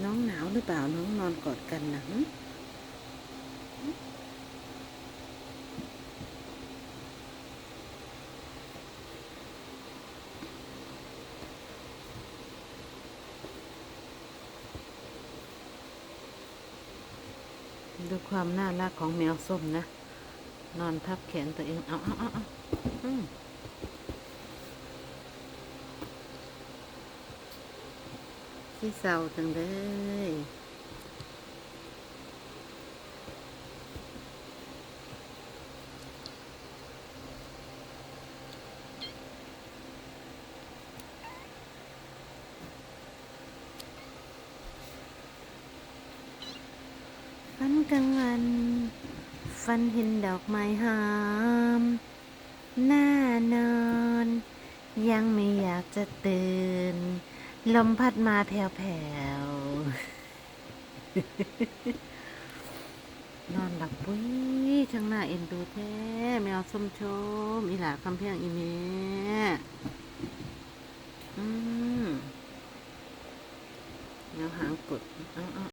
น้องหนาวหรือเปล่า น้องนอนกอดกันนะดูความน่ารักของแมวส้มนะ นอนทับแขนตัวเอง เอาเอาเอาเอาอืม ที่เศร้าจังเลยฝันกลางวันฝันเห็นดอกไม้หอมหน้านอน ยังไม่อยากจะตื่น ลมพัดมาแผ่วๆ นอนหลับปุ้ยช่างหน้าเอ็นดูแท้แมวส้มชม อีหลาคำเพียงอีเมอืมแมวหางกุดเอาเอา